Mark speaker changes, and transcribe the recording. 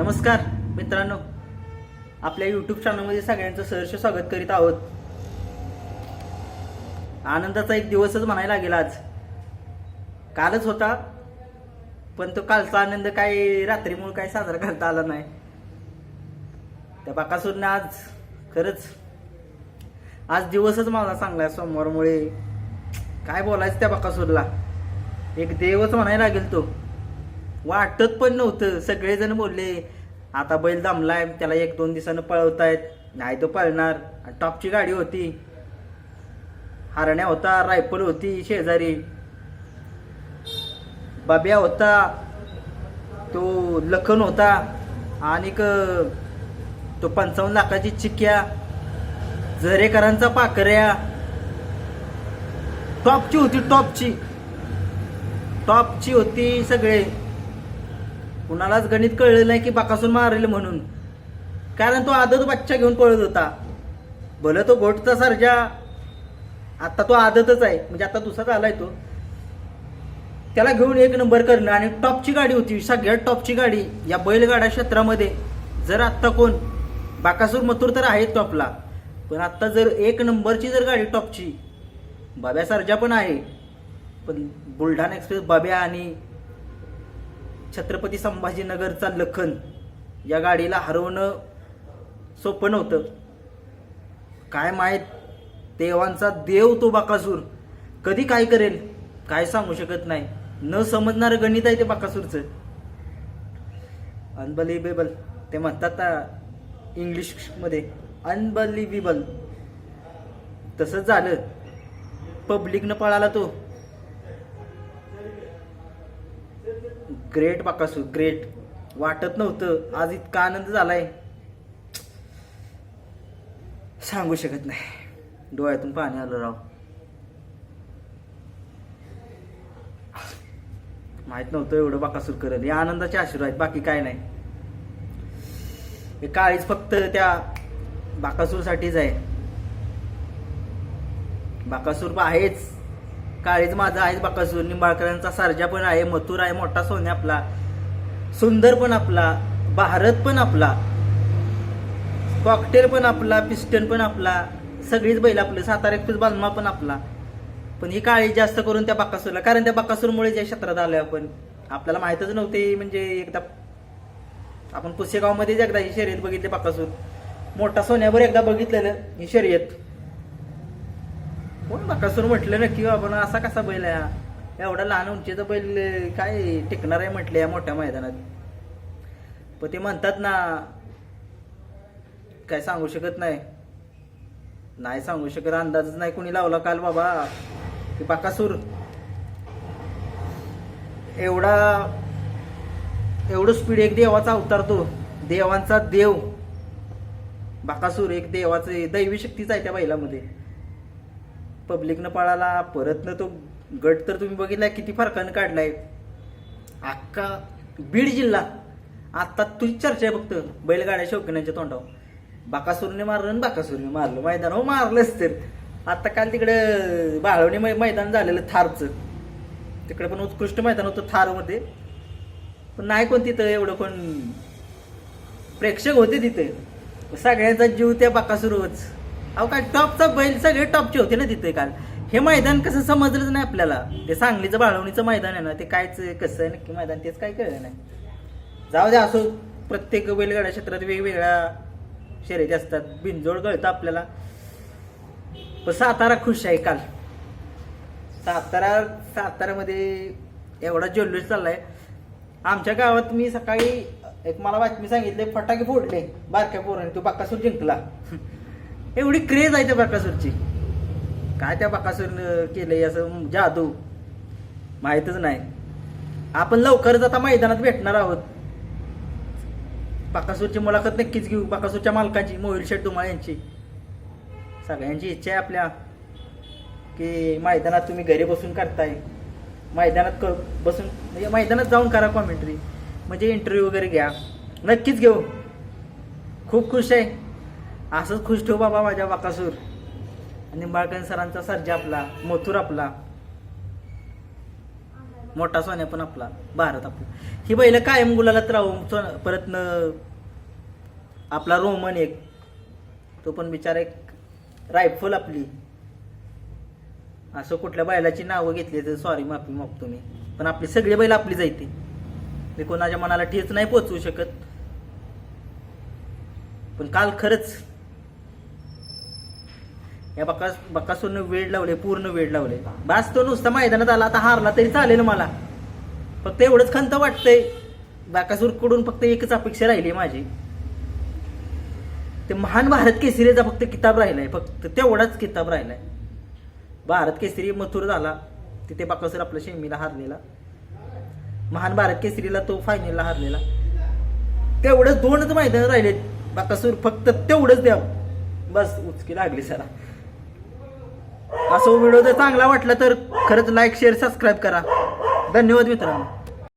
Speaker 1: नमस्कार मित्रांनो. आपल्या यूट्यूब चॅनलमध्ये सगळ्यांचं सहर्ष स्वागत करीत आहोत. आनंदाचा एक दिवसच म्हणायला लागेल आज. कालच होता पण तो कालचा आनंद काय रात्रीमुळे काय साजरा करता आला नाही. त्या बाकासूरने आज खरंच आज दिवसच माझा चांगला आहे सोमवारमुळे. काय बोलायचं त्या बाकासूरला? एक देवच म्हणायला लागेल तो. वाटत पण नव्हतं. सगळेजण बोलले आता बैल दमलाय त्याला एक दोन दिवसानं पळवतायत. नाही तो पळणार. आणि टॉपची गाडी होती. हरण्या होता रायफल होती शेजारी. बाब्या होता तो लखन होता आणि तो पंचावन्न लाखाची चिक्या झरेकरांचा पाकऱ्या टॉपची होती टॉपची. टॉपची होती सगळे. कुणालाच गणित कळलं नाही की बाकासून मारेल म्हणून. कारण तो आदत बच्चा घेऊन पळत होता. भलं तो घोटचा सर्जा. आता तो आदतच आहे. म्हणजे आता दुसराच आलाय तो. त्याला घेऊन एक नंबर करणं आणि टॉपची गाडी होती. सगळ्यात टॉपची गाडी या बैलगाडा क्षेत्रामध्ये. जर आत्ता कोण? बाकासूर मथुर तर आहे टॉपला. पण आत्ता जर एक नंबरची जर गाडी टॉपची बाब्या सर्जा पण आहे. पण बुलढाणा एक्सप्रेस बाब्या आणि छत्रपती संभाजीनगरचा लखन या गाडीला हरवणं सोपं नव्हतं. काय माहीत देवांचा देव तो बाकासूर. कधी काय करेल काय सांगू शकत नाही. न समजणारं गणित आहे ते बाकासूरचं. अनबलिवेबल ते म्हणतात इंग्लिशमध्ये अनबलिव्हेबल तसंच झालं. पब्लिकनं पळाला तो. ग्रेट बाकासूर ग्रेट वाटत नव्हतं. आज इतका आनंद झालाय. सांगू शकत नाही. डोळ्यातून पाणी आलं राव. माहीत नव्हतं एवढं बाकासूर करेल. या आनंदाचे आशीर्वाद आहेत. बाकी काय नाही. हे काळीच फक्त त्या बाकासूरसाठीच आहे. बाकासूर आहेच. काळीज माझा आहेच बाकासूर निंबाळकरांचा सारजा पण आहे मथुर आहे मोठा सोन्या आपला सुंदर पण आपला भारत पण आपला कॉकटेल पण आपला पिस्टन पण आपला सगळीच बैल आपले सातारा एकटूच बांधमा पण आपला. पण ही काळी जास्त करून त्या बाकासूरला कारण त्या बाकासूरमुळे या क्षेत्रात आलोय आपण आपल्याला माहितच नव्हते म्हणजे एकदा आपण पुसेगावमध्येच एकदा ही शर्यत बघितली बाकासूर मोठा सोन्यावर एकदा बघितलेलं ही शर्यत. कोण बाकासूर म्हटलं नक्की आपण असा कसा बैल आहे हा? एवढा लहान उंचीचा बैल काय टिकणार आहे म्हटलं या मोठ्या मैदानात. पण ते म्हणतात ना काय सांगू शकत नाही. नाही सांगू शकत अंदाजच नाही कोणी लावला काल बाबा. की बाकासूर एवढा एवढं स्पीड एक देवाचा अवतारतो देवांचा देव. बाकासूर एक देवाचं दैवी शक्तीच आहे त्या बैलामध्ये. पब्लिकनं पळाला परतनं तो गट तर तुम्ही बघितलाय किती फरकानं काढलाय. अख्खा बीड जिल्हा आता तुझी चर्चा आहे फक्त बैलगाड्या शौकीनांच्या तोंडावर. बाकासूरने मारलं आणि बाकासूरने मारलं. मैदान हो मारलंच तर आता काल तिकडं बाळवणी मै- मैदान झालेलं थारचं. तिकडे पण उत्कृष्ट मैदान होतं थारमध्ये. पण नाही कोण तिथं एवढं कोण. प्रेक्षक होते तिथे. सगळ्यांचा जीव त्या बाकासूरच अहो काय टॉपचा बैल सगळे टॉपचे होते ना तिथे काल. हे मैदान कसं समजलंच नाही आपल्याला. ते सांगलीचं बाळवणीचं मैदान आहे ना ते कायच कसं आहे नक्की मैदान तेच काय कळलं नाही. जाऊ द्या असो प्रत्येक बैलगाड्या क्षेत्रात वेगवेगळ्या शर्यती असतात. बिनजोड कळतं आपल्याला. पण सातारा खुश आहे काल. सातारा साताऱ्यामध्ये एवढा जल्लोष चाललाय. आमच्या गावात मी सकाळी एक मला बातमी सांगितली फटाके फोडले. बारक्या पोराने तो बाकासूर जिंकला. एवढी क्रेज आहे त्या बाकासूरची. काय त्या बाकासूरनं केलंय असं जादू? माहीतच नाही. आपण लवकरच आता मैदानात भेटणार आहोत. बाकासूरची मुलाखत नक्कीच घेऊ. बाकासूरच्या मालकाची मोहिल शेठ धुमाळ यांची. सगळ्यांची इच्छा आहे आपल्या. की मैदानात तुम्ही घरी बसून करताय. मैदानात क बसून म्हणजे मैदानात जाऊन करा कॉमेंट्री म्हणजे इंटरव्ह्यू वगैरे घ्या. नक्कीच घेऊ. खूप खुश आहे. असंच खुश ठेवू बाबा माझ्या बाकासूर. निंबाळकन सरांचा सर्जा आपला मथुर आपला. मोठा सोन्या पण आपला भारत आपला. ही बैल कायम गुलालात राहू सोन- परत न आपला रोमन एक. तो पण बिचारा एक रायफल आपली. असं कुठल्या बैलाची नावं घेतली तर सॉरी माफी मागतो मी. पण आपली सगळी बैल आपली जायते. ते कोणाच्या मनाला ठेच नाही पोचवू शकत. पण काल खरंच या बकास बकासूरनं वेळ लावले पूर्ण वेळ लावले. बास तो नुसता मैदानात आला आता हारला तरी चालेल मला. फक्त एवढंच खंत वाटतंय. बाकासूरकडून फक्त एकच अपेक्षा राहिली माझी. ते महान भारत केसरीचा फक्त किताब राहिलाय फक्त तेवढाच किताब राहिलाय. भारत केसरी मथुर झाला तिथे बाकासूर आपल्या शेमीला हारलेला. महान भारत केसरीला तो फायनलला हारलेला. तेवढंच दोनच मैदान राहिले बाकासूर फक्त तेवढंच द्यावं. बस उचकी लागली सरा असं व्हिडिओ जर चांगला वाटला तर खरंच लाईक शेअर सबस्क्राईब करा. धन्यवाद मित्रांनो.